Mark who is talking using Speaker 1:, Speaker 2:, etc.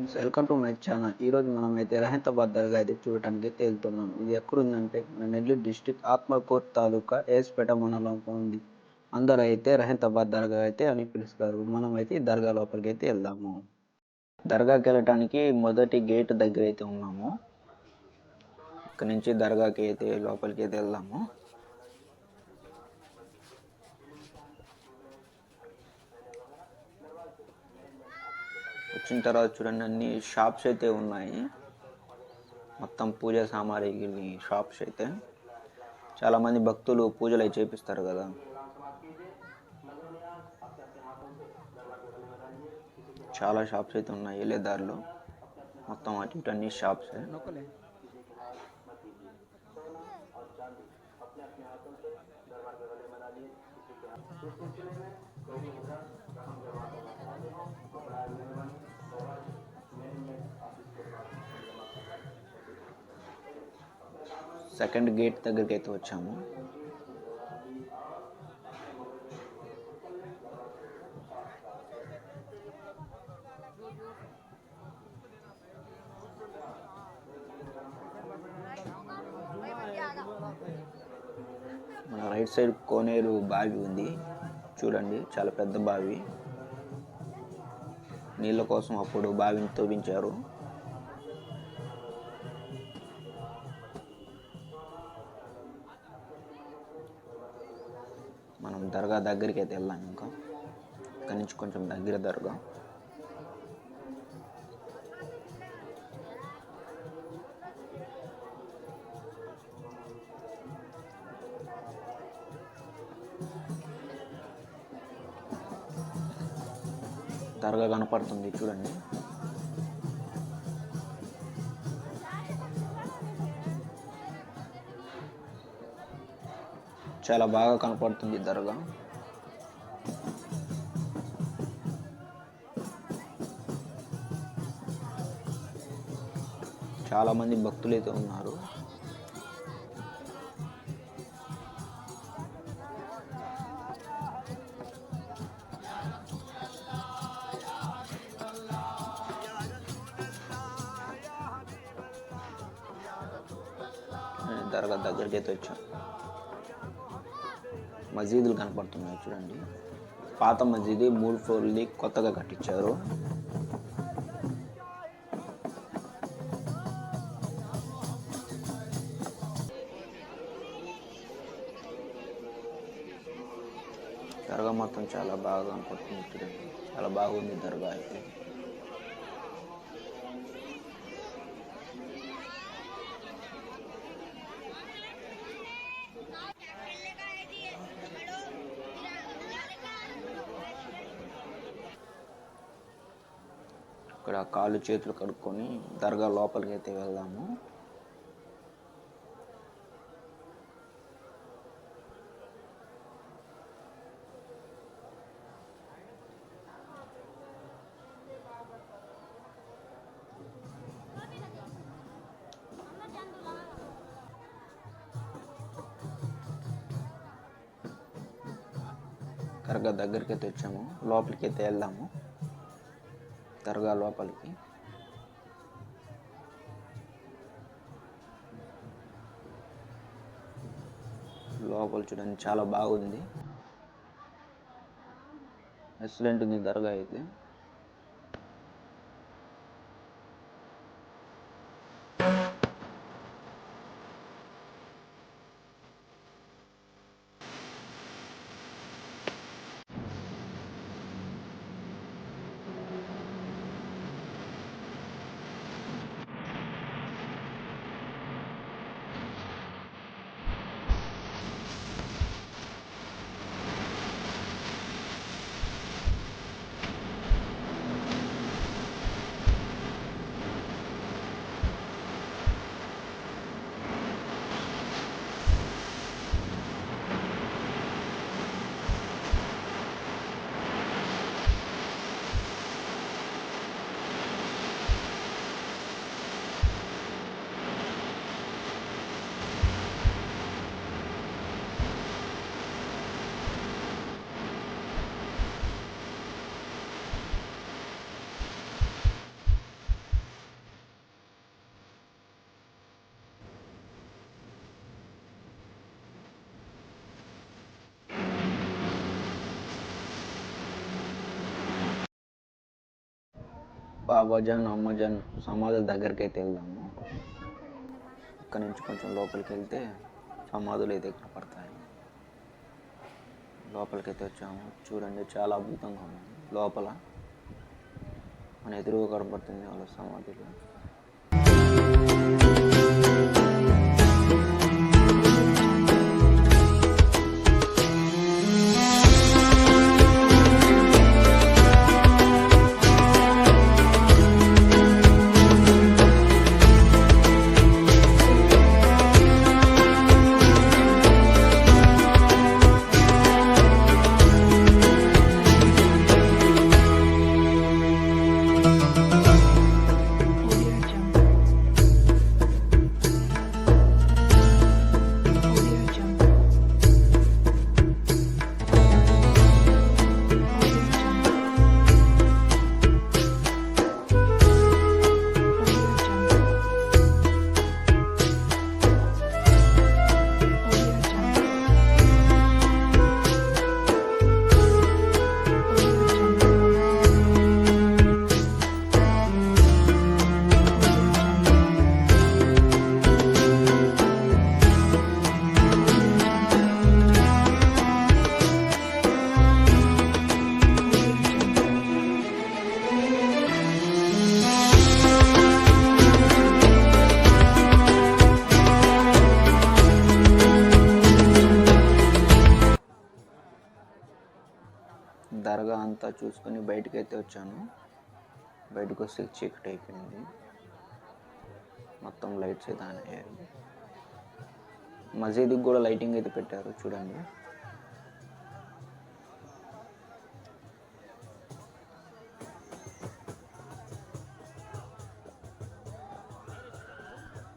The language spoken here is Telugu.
Speaker 1: Friends welcome to my channel. ఈరోజు మనం అయితే రహితాబాద్ దర్గా అయితే చూడటానికి అయితే ఇది ఎక్కడుందంటే మన నెల్లూరు డిస్టిక్ ఆత్మకూర్ తాలూకా ఏస్పేట మండలంలో ఉంది. అందరూ అయితే రహితాబాద్ దర్గా అయితే అని పిలుస్తారు. మనం అయితే ఈ దర్గా లోపలికి అయితే వెళ్దాము. దర్గాకి వెళ్ళటానికి మొదటి గేట్ దగ్గర అయితే ఉన్నాము. ఇక్కడ నుంచి దర్గాకి అయితే లోపలికి అయితే వెళ్దాము. వచ్చిన తర్వాత చూడండి అన్ని షాప్స్ అయితే ఉన్నాయి. మొత్తం పూజ సామాగ్రి షాప్స్ అయితే. చాలామంది భక్తులు పూజలు అవి చేపిస్తారు కదా. చాలా షాప్స్ అయితే ఉన్నాయి వెళ్ళే దారిలో మొత్తం అటు ఇటు అన్ని షాప్స్ సెకండ్ గేట్ దగ్గరికి అయితే వచ్చాము. మన రైట్ సైడ్ కోనేరు బావి ఉంది. చూడండి చాలా పెద్ద బావి. నీళ్ళ కోసం అప్పుడు బావిని తవ్వించారు. దర్గా దగ్గరికి అయితే వెళ్ళాను ఇంకా. ఇక్కడి నుంచి కొంచెం దగ్గర దర్గా. దర్గా కనపడుతుంది చూడండి. చాలా బాగా కనపడుతుంది దర్గా. చాలా మంది భక్తులు అయితే ఉన్నారు దర్గా దగ్గరికి అయితే వచ్చాం మసీదులు కనపడుతున్నాయి చూడండి. పాత మసీదు మూడు ఫ్లోర్ని కొత్తగా కట్టించారు. దర్గా మొత్తం చాలా బాగా కనపడుతుంది చూడండి. చాలా బాగుంది దర్గా అయితే. ఇక్కడ కాళ్ళు చేతులు కడుక్కొని దర్గా లోపలికి అయితే వెళ్దాము. దర్గా దగ్గరికి అయితే వచ్చాము. లోపలికి అయితే వెళ్దాము. దర్గా లోపలికి. లోపల చూడండి చాలా బాగుంది. ఎక్సలెంట్ ఉంది దర్గా అయితే. బాబాజాన్ అమ్మజాన్ సమాధుల దగ్గరికి అయితే వెళ్దాము ఇక్కడ నుంచి కొంచెం లోపలికి వెళ్తే సమాధులు అయితే కనపడతాయి లోపలికి అయితే వచ్చాము. చూడండి చాలా అద్భుతంగా ఉంది. లోపల మన ఎదురుగా కనపడుతుంది వాళ్ళ సమాధులు. దర్గా అంతా చూసుకొని బయటకు అయితే వచ్చాను. బయటకు వస్తే చీకటి అయిపోయింది. మొత్తం లైట్స్ అయితే ఆన్ అయ్యాయి మసీదుకి కూడా లైటింగ్ అయితే పెట్టారు చూడండి.